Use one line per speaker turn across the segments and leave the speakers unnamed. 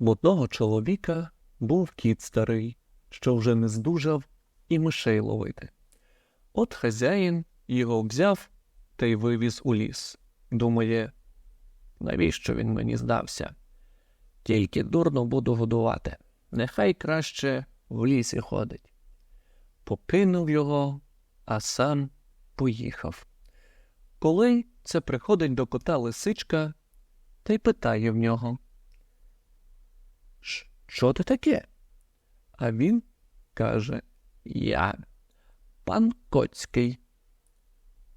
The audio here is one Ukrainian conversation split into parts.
В одного чоловіка був кіт старий, що вже не здужав і мишей ловити. От хазяїн його взяв та й вивіз у ліс. Думає, навіщо він мені здався? Тільки дурно буду годувати. Нехай краще в лісі ходить. Покинув його, а сам поїхав. Коли це приходить до кота лисичка та й питає в нього. «Ш- Що ти таке? А він каже Я пан Коцький.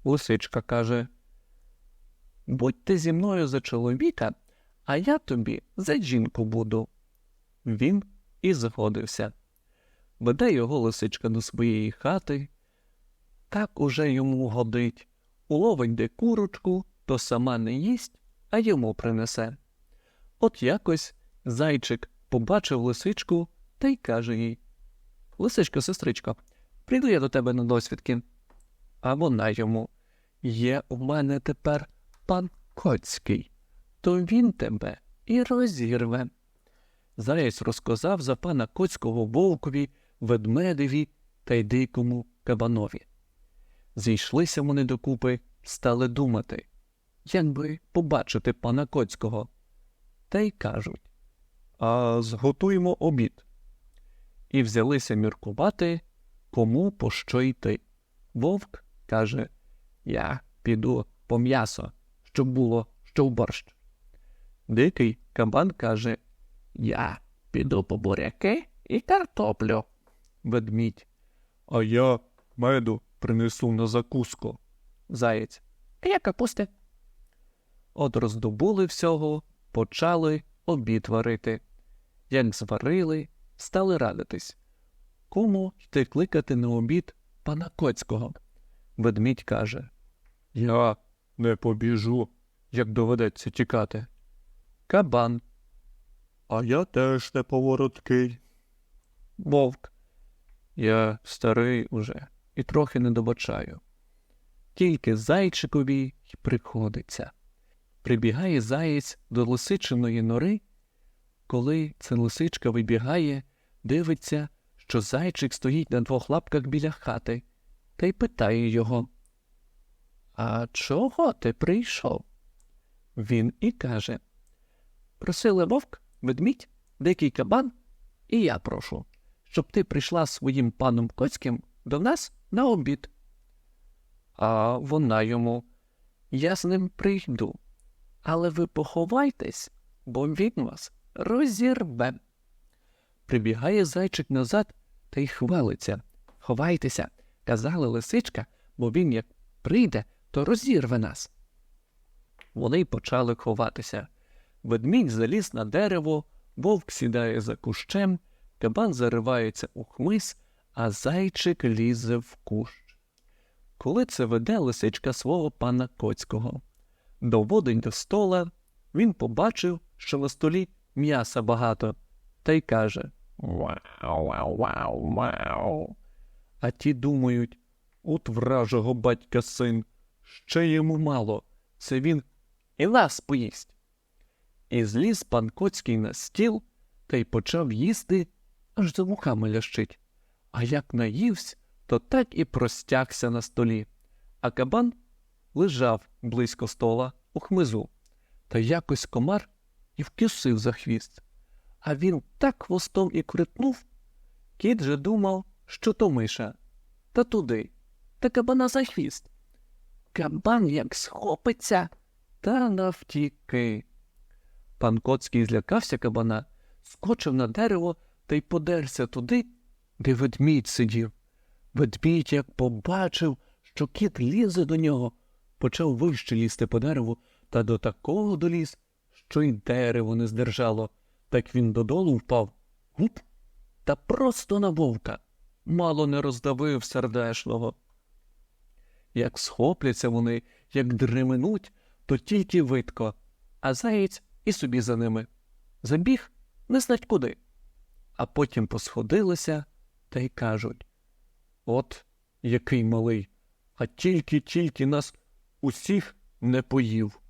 Лисичка каже Будь ти зі мною за чоловіка, а я тобі за жінку буду. Він і згодився. Веде його лисичка до своєї хати. Так уже йому годить. Уловить де курочку, то сама не їсть, а йому принесе. От якось зайчик побачив лисичку та й каже їй Лисичко, сестричко, прийду я до тебе на досвідки. А вона йому Є у мене тепер пан Коцький, то він тебе і розірве. Заєць розказав за пана Коцького вовкові, ведмедеві та й дикому кабанові. Зійшлися вони докупи, стали думати, як би побачити пана Коцького. Та й кажуть А зготуємо обід. І взялися міркувати, кому по що йти. Вовк каже Я піду по м'ясо, щоб було що в борщ. Дикий кабан каже Я піду по буряки і картоплю. Ведмідь. А я меду принесу на закуску. Заєць. А я капусти. От роздобули всього, почали обід варити. Як зварили, стали радитись. Кому йти кликати на обід пана Коцького? Ведмідь каже Я не побіжу, як доведеться тікати. Кабан. А я теж не повороткий. Вовк. Я старий уже і трохи не добачаю. Тільки зайчикові й приходиться. Прибігає заєць до лисичиної нори. Коли ця лисичка вибігає, дивиться, що зайчик стоїть на двох лапках біля хати, та й питає його А чого ти прийшов? Він і каже Просили вовк, ведмідь, дикий кабан, і я прошу, щоб ти прийшла своїм паном Коцьким до нас на обід. А вона йому Я з ним прийду, але ви поховайтесь, бо він вас розірве. Прибігає зайчик назад та й хвалиться. Ховайтеся, казала лисичка, бо він як прийде, то розірве нас. Вони й почали ховатися. Ведмідь заліз на дерево, вовк сідає за кущем, кабан заривається у хмиз, а зайчик лізе в кущ. Коли це веде лисичка свого пана Коцького. Доводить до стола, він побачив, що на столі м'яса багато, та й каже Вау, вау, вау, вау. А ті думають, от вражого батька син, ще йому мало, це він і нас поїсть. І зліз пан Коцький на стіл та й почав їсти, аж за вухами лящить. А як наївсь, то так і простягся на столі, а кабан лежав близько стола у хмизу, та якось комар і вкусив за хвіст. А він так хвостом і критнув. Кіт же думав, що то миша, та туди, та кабана за хвіст. Кабан як схопиться, та навтіки. Пан Коцький злякався кабана, скочив на дерево та й подерся туди, де ведмідь сидів. Ведмідь, як побачив, що кіт лізе до нього, почав вище лізти по дереву та до такого доліз, що й дерево не здержало. Так він додолу впав, гуп, та просто на вовка, мало не роздавив сердешного. Як схопляться вони, як дременуть, то тільки видко, а заєць і собі за ними. Забіг не знать куди. А потім посходилися та й кажуть От який малий, а тільки-тільки нас усіх не поїв.